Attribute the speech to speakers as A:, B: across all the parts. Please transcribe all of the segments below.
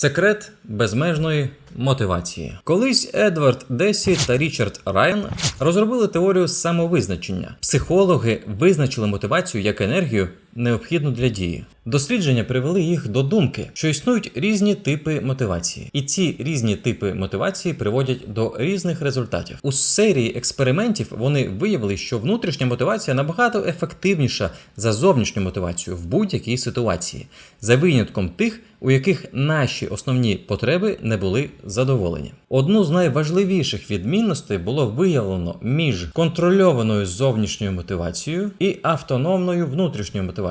A: Секрет безмежної мотивації. Колись Едвард Десі та Річард Райан розробили теорію самовизначення. Психологи визначили мотивацію як енергію, необхідну для дії. Дослідження привели їх до думки, що існують різні типи мотивації, і ці різні типи мотивації приводять до різних результатів. У серії експериментів вони виявили, що внутрішня мотивація набагато ефективніша за зовнішню мотивацію в будь-якій ситуації, за винятком тих, у яких наші основні потреби не були задоволені. Одну з найважливіших відмінностей було виявлено між контрольованою зовнішньою мотивацією і автономною внутрішньою мотивацією.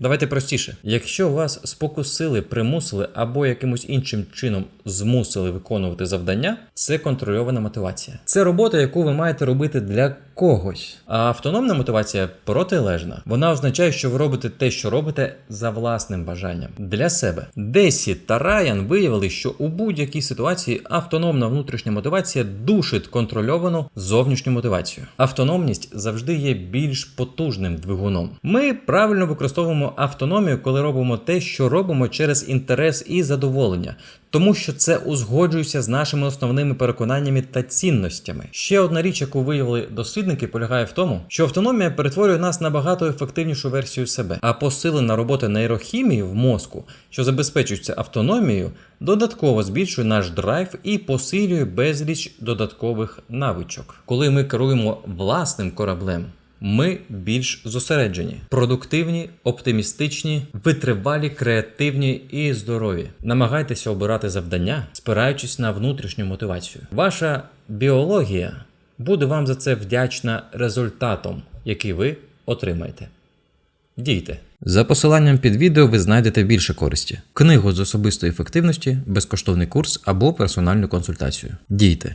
A: Давайте простіше. Якщо вас спокусили, примусили або якимось іншим чином змусили виконувати завдання, це контрольована мотивація. Це робота, яку ви маєте робити для когось. А автономна мотивація протилежна. Вона означає, що ви робите те, що робите за власним бажанням для себе. Десі та Райан виявили, що у будь-якій ситуації автономна внутрішня мотивація душить контрольовану зовнішню мотивацію. Автономність завжди є більш потужним двигуном. Ми правильно використовуємо автономію, коли робимо те, що робимо через інтерес і задоволення. Тому що це узгоджується з нашими основними переконаннями та цінностями. Ще одна річ, яку виявили дослідники, полягає в тому, що автономія перетворює нас на багато ефективнішу версію себе, а посилена робота нейрохімії в мозку, що забезпечується автономією, додатково збільшує наш драйв і посилює безліч додаткових навичок. Коли ми керуємо власним кораблем. Ми більш зосереджені, продуктивні, оптимістичні, витривалі, креативні і здорові. Намагайтеся обирати завдання, спираючись на внутрішню мотивацію. Ваша біологія буде вам за це вдячна результатом, який ви отримаєте. Дійте. За посиланням під відео ви знайдете більше користі: книгу з особистої ефективності, безкоштовний курс або персональну консультацію. Дійте.